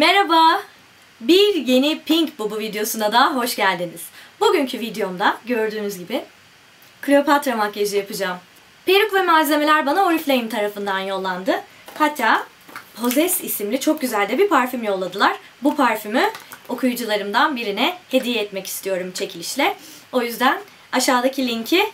Merhaba. Bir yeni Pink Bubu videosuna da hoş geldiniz. Bugünkü videomda gördüğünüz gibi Kleopatra makyajı yapacağım. Peruk ve malzemeler bana Oriflame tarafından yollandı. Hatta Possess isimli çok güzel de bir parfüm yolladılar. Bu parfümü okuyucularımdan birine hediye etmek istiyorum çekilişle. O yüzden aşağıdaki linki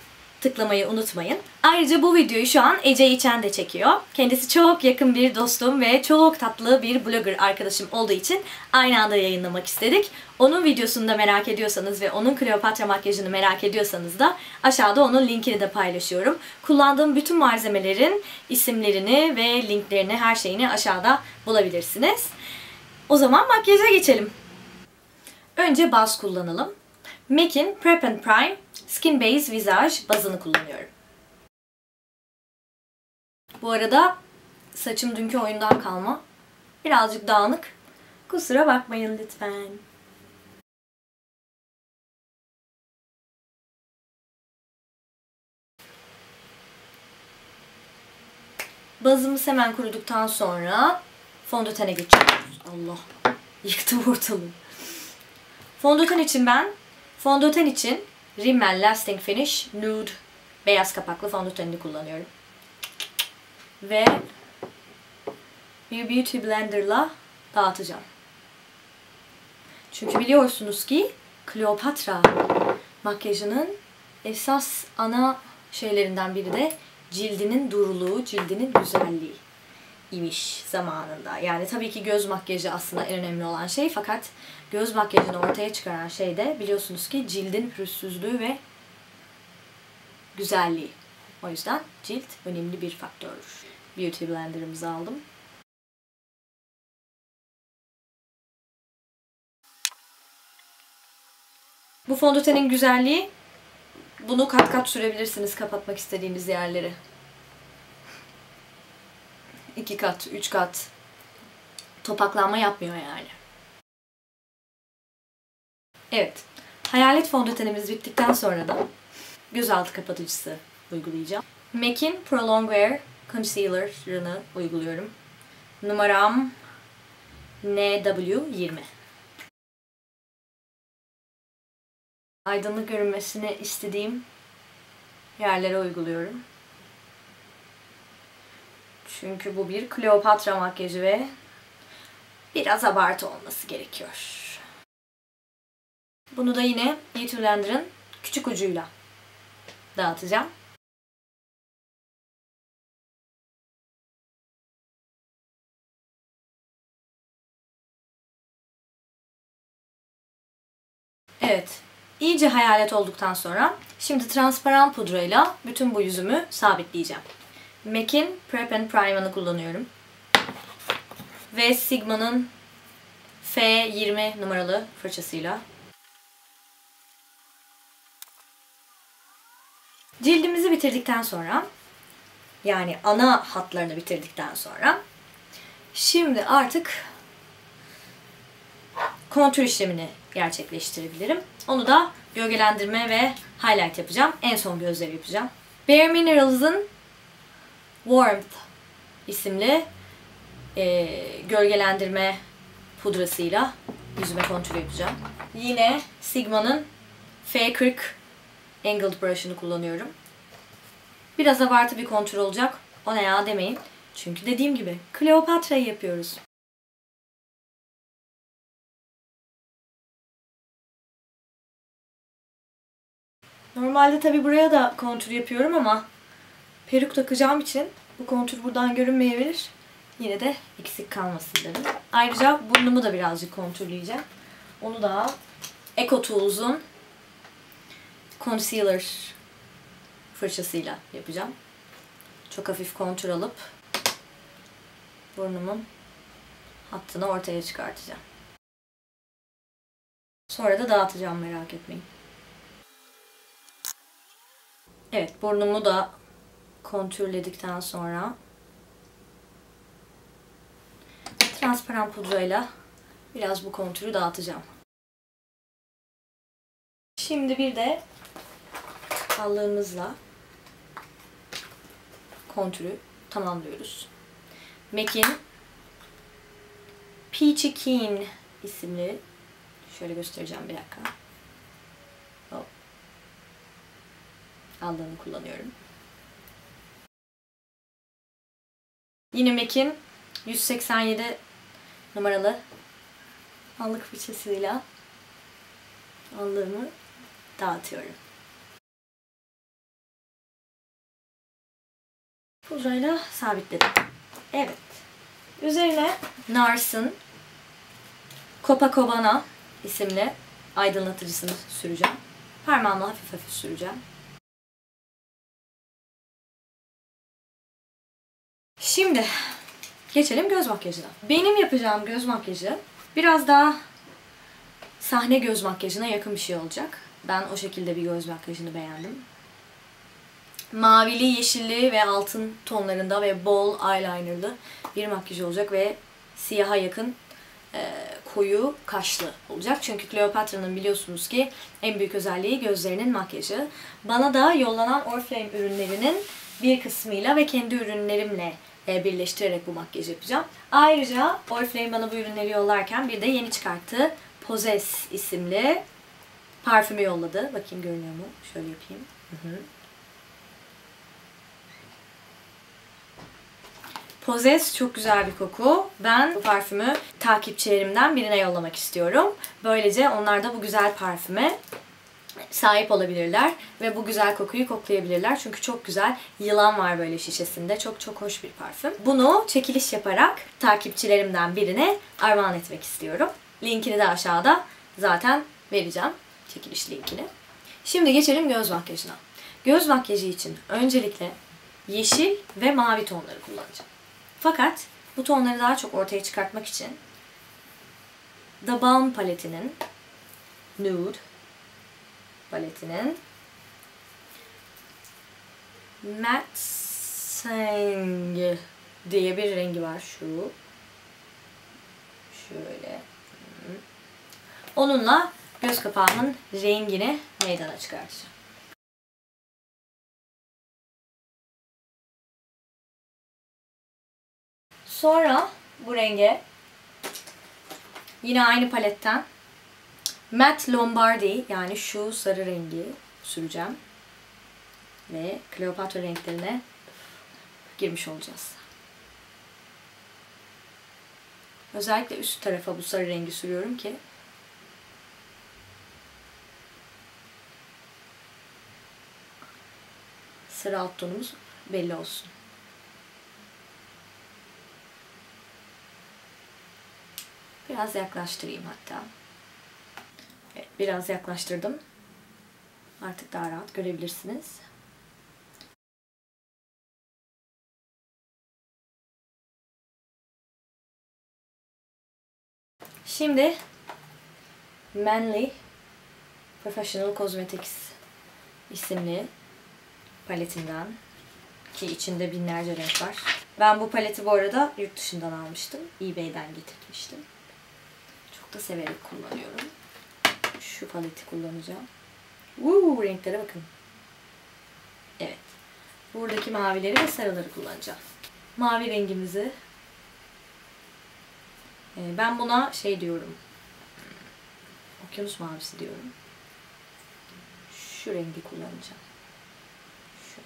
tıklamayı unutmayın. Ayrıca bu videoyu şu an Ece İçen de çekiyor. Kendisi çok yakın bir dostum ve çok tatlı bir blogger arkadaşım olduğu için aynı anda yayınlamak istedik. Onun videosunu da merak ediyorsanız ve onun Kleopatra makyajını merak ediyorsanız da aşağıda onun linkini de paylaşıyorum. Kullandığım bütün malzemelerin isimlerini ve linklerini, her şeyini aşağıda bulabilirsiniz. O zaman makyaja geçelim. Önce baz kullanalım. MAC'in Prep and Prime Skin Base Visage bazını kullanıyorum. Bu arada saçım dünkü oyundan kalma. Birazcık dağınık. Kusura bakmayın lütfen. Bazımız hemen kuruduktan sonra fondötene geçiyoruz. Allah yıktı ortalığı. Fondöten için ben fondöten için Rimmel Lasting Finish Nude beyaz kapaklı fondötenini kullanıyorum. Ve bir Beauty Blender'la dağıtacağım. Çünkü biliyorsunuz ki Kleopatra makyajının esas ana şeylerinden biri de cildinin duruluğu, cildinin güzelliği imiş zamanında. Yani tabii ki göz makyajı aslında en önemli olan şey fakat göz makyajını ortaya çıkaran şey de biliyorsunuz ki cildin pürüzsüzlüğü ve güzelliği. O yüzden cilt önemli bir faktördür. Beauty Blender'ımızı aldım. Bu fondötenin güzelliği bunu kat kat sürebilirsiniz kapatmak istediğiniz yerleri. İki kat, üç kat topaklanma yapmıyor yani. Evet. Hayalet fondötenimiz bittikten sonra da gözaltı kapatıcısı uygulayacağım. MAC'in Prolong Wear Concealer'ını uyguluyorum. Numaram NW20. Aydınlık görünmesini istediğim yerlere uyguluyorum. Çünkü bu bir Kleopatra makyajı ve biraz abartı olması gerekiyor. Bunu da yine Beauty Blender'ın küçük ucuyla dağıtacağım. Evet. iyice hayalet olduktan sonra şimdi transparan pudrayla bütün bu yüzümü sabitleyeceğim. MAC'in Prep and Prime'ını kullanıyorum. Ve Sigma'nın F20 numaralı fırçasıyla Cildimizi bitirdikten sonra yani ana hatlarını bitirdikten sonra şimdi artık kontür işlemini gerçekleştirebilirim. Onu da gölgelendirme ve highlight yapacağım. En son gözleri yapacağım. Bare Minerals'ın Warmth isimli e, gölgelendirme pudrasıyla yüzüme kontür yapacağım. Yine Sigma'nın F40 Angled Brush'ını kullanıyorum. Biraz abartı bir kontür olacak. O ne ya demeyin. Çünkü dediğim gibi Kleopatra'yı yapıyoruz. Normalde tabi buraya da kontür yapıyorum ama peruk takacağım için bu kontür buradan görünmeyebilir. Yine de eksik kalmasın dedim. Ayrıca burnumu da birazcık kontürleyeceğim. Onu da Eco Tools'un concealer fırçasıyla yapacağım. Çok hafif kontür alıp burnumun hattını ortaya çıkartacağım. Sonra da dağıtacağım merak etmeyin. Evet burnumu da kontürledikten sonra transparan pudrayla biraz bu kontürü dağıtacağım. Şimdi bir de allığımızla kontürü tamamlıyoruz. MAC'in Peachy Keen isimli. Şöyle göstereceğim bir dakika. Hop. Aldığını kullanıyorum. Yine MAC'in 187 numaralı allık fırçasıyla allığımı dağıtıyorum. Pudrayla sabitledim. Evet. Üzerine Nars'ın Copacabana isimli aydınlatıcısını süreceğim. Parmağımla hafif hafif süreceğim. Şimdi geçelim göz makyajına. Benim yapacağım göz makyajı biraz daha sahne göz makyajına yakın bir şey olacak. Ben o şekilde bir göz makyajını beğendim. Mavili, yeşilli ve altın tonlarında ve bol eyelinerlı bir makyaj olacak ve siyaha yakın e, koyu kaşlı olacak. Çünkü Cleopatra'nın biliyorsunuz ki en büyük özelliği gözlerinin makyajı. Bana da yollanan Oriflame ürünlerinin bir kısmıyla ve kendi ürünlerimle birleştirerek bu makyajı yapacağım. Ayrıca Oriflame bana bu ürünleri yollarken bir de yeni çıkarttığı Possess isimli parfümü yolladı. Bakayım görünüyor mu? Şöyle yapayım. Hı hı. Possess çok güzel bir koku. Ben bu parfümü takipçilerimden birine yollamak istiyorum. Böylece onlar da bu güzel parfüme sahip olabilirler ve bu güzel kokuyu koklayabilirler. Çünkü çok güzel yılan var böyle şişesinde. Çok çok hoş bir parfüm. Bunu çekiliş yaparak takipçilerimden birine armağan etmek istiyorum. Linkini de aşağıda zaten vereceğim. Çekiliş linkini. Şimdi geçelim göz makyajına. Göz makyajı için öncelikle yeşil ve mavi tonları kullanacağım. Fakat bu tonları daha çok ortaya çıkartmak için The Balm paletinin Nude paletinin Matte Sang diye bir rengi var şu. Şöyle. Onunla göz kapağımın rengini meydana çıkartacağım. Sonra bu renge yine aynı paletten Matte Lombardi yani şu sarı rengi süreceğim. Ve Kleopatra renklerine girmiş olacağız. Özellikle üst tarafa bu sarı rengi sürüyorum ki sarı alt tonumuz belli olsun. Biraz yaklaştırayım hatta. Biraz yaklaştırdım. Artık daha rahat görebilirsiniz. Şimdi Manly Professional Cosmetics isimli paletinden ki içinde binlerce renk var. Ben bu paleti bu arada yurt dışından almıştım. eBay'den getirmiştim. Çok da severek kullanıyorum. Şu paleti kullanacağım. Uuu renklere bakın. Evet. Buradaki mavileri ve sarıları kullanacağım. Mavi rengimizi ben buna şey diyorum. Okyanus mavisi diyorum. Şu rengi kullanacağım. Şu.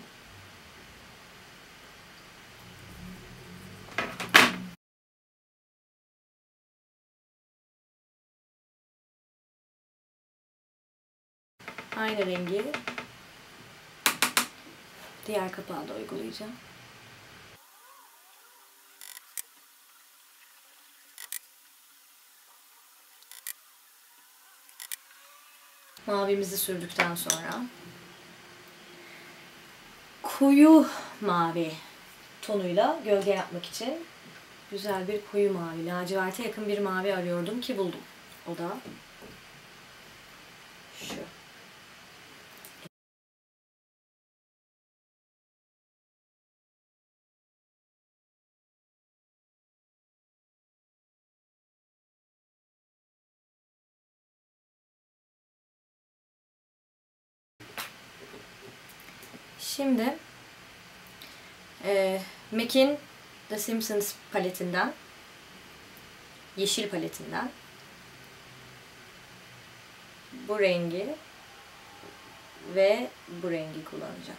Aynı rengi diğer kapağı da uygulayacağım. Mavimizi sürdükten sonra koyu mavi tonuyla gölge yapmak için güzel bir koyu mavi, laciverte yakın bir mavi arıyordum ki buldum. O da şu. Şimdi e, MAC'in The Simpsons paletinden yeşil paletinden bu rengi ve bu rengi kullanacağım.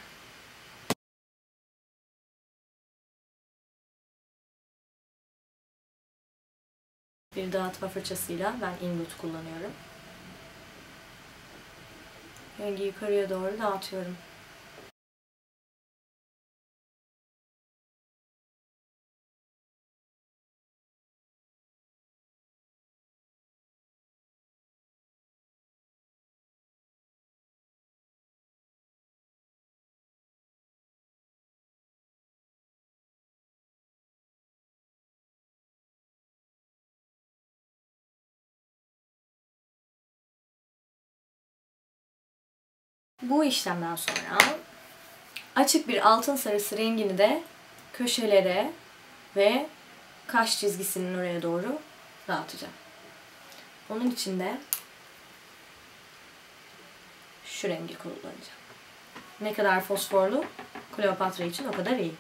Bir dağıtma fırçasıyla ben Inwood kullanıyorum. Rengi yukarıya doğru dağıtıyorum. Bu işlemden sonra açık bir altın sarısı rengini de köşelere ve kaş çizgisinin oraya doğru dağıtacağım. Onun için de şu rengi kullanacağım. Ne kadar fosforlu Kleopatra için o kadar iyi.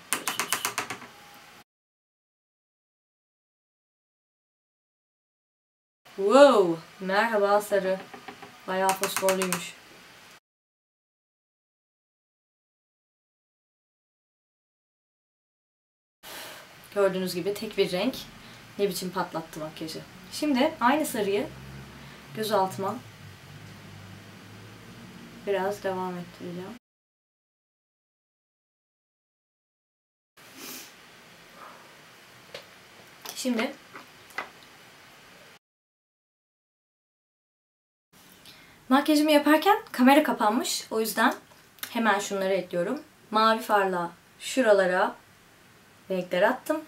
Wow! Merhaba sarı. Bayağı fosforluymuş. Gördüğünüz gibi tek bir renk ne biçim patlattı makyajı. Şimdi aynı sarıyı göz altıma biraz devam ettireceğim. Şimdi makyajımı yaparken kamera kapanmış. O yüzden hemen şunları ekliyorum. Mavi farla şuralara renkler attım.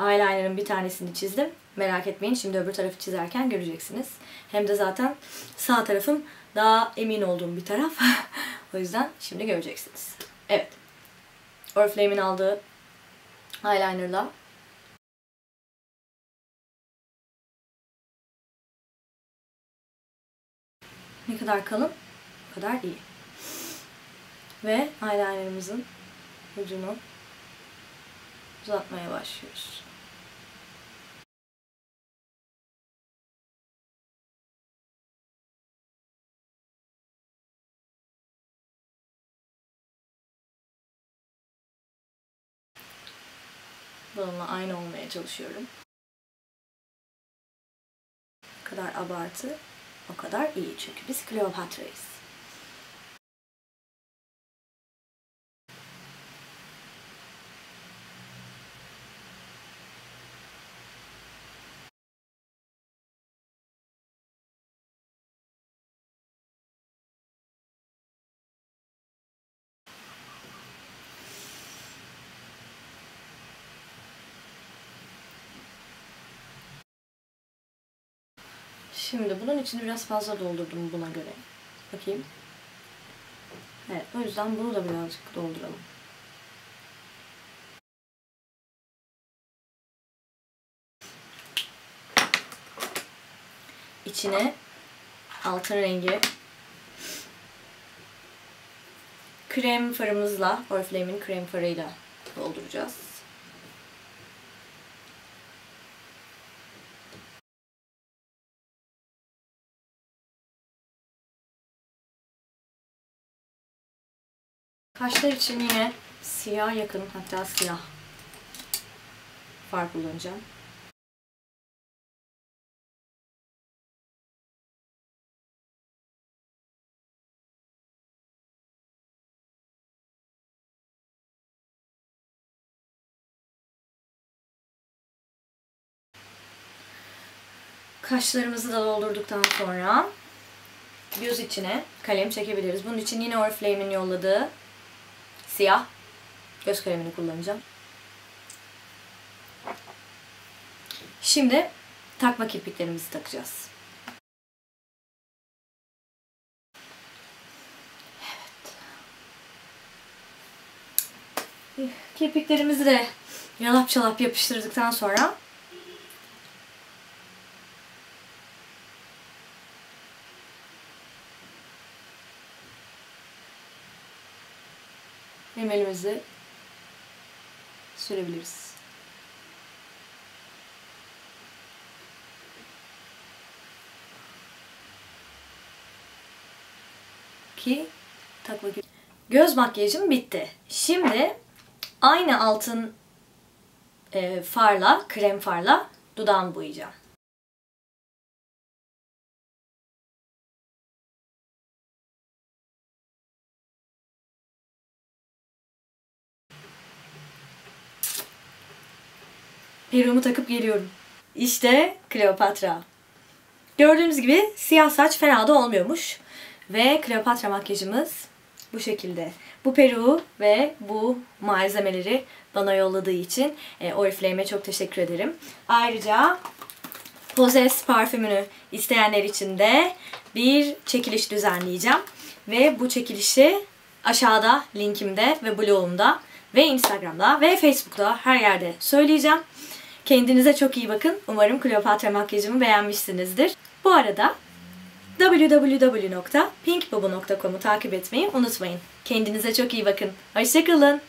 Eyeliner'ın bir tanesini çizdim. Merak etmeyin şimdi öbür tarafı çizerken göreceksiniz. Hem de zaten sağ tarafım daha emin olduğum bir taraf. o yüzden şimdi göreceksiniz. Evet. Oriflame'in aldığı eyeliner'la ne kadar kalın o kadar iyi. Ve eyeliner'ımızın ucunu uzatmaya başlıyoruz. Bununla aynı olmaya çalışıyorum. Ne kadar abartı, o kadar iyi. Çünkü biz Kleopatra'yız. Şimdi bunun içini biraz fazla doldurdum buna göre. Bakayım. Evet, o yüzden bunu da birazcık dolduralım. İçine altın rengi krem farımızla, Oriflame'in krem farıyla dolduracağız. Kaşlar için yine siyah yakın hatta siyah far kullanacağım. Kaşlarımızı da doldurduktan sonra göz içine kalem çekebiliriz. Bunun için yine Oriflame'in yolladığı siyah göz kalemini kullanacağım. Şimdi takma kirpiklerimizi takacağız. Evet. Kirpiklerimizi de yalap çalap yapıştırdıktan sonra Hem rimelimizi sürebiliriz. Ki tak bakayım. Göz makyajım bitti. Şimdi aynı altın e, farla, krem farla dudağımı boyayacağım. Peruğumu takıp geliyorum. İşte Kleopatra. Gördüğünüz gibi siyah saç fena da olmuyormuş. Ve Kleopatra makyajımız bu şekilde. Bu peruğu ve bu malzemeleri bana yolladığı için e, Oriflame'e çok teşekkür ederim. Ayrıca Poses parfümünü isteyenler için de bir çekiliş düzenleyeceğim. Ve bu çekilişi aşağıda linkimde ve blogumda ve Instagram'da ve Facebook'ta her yerde söyleyeceğim. Kendinize çok iyi bakın. Umarım Kleopatra makyajımı beğenmişsinizdir. Bu arada www.pinkbubu.com'u takip etmeyi unutmayın. Kendinize çok iyi bakın. Hoşçakalın.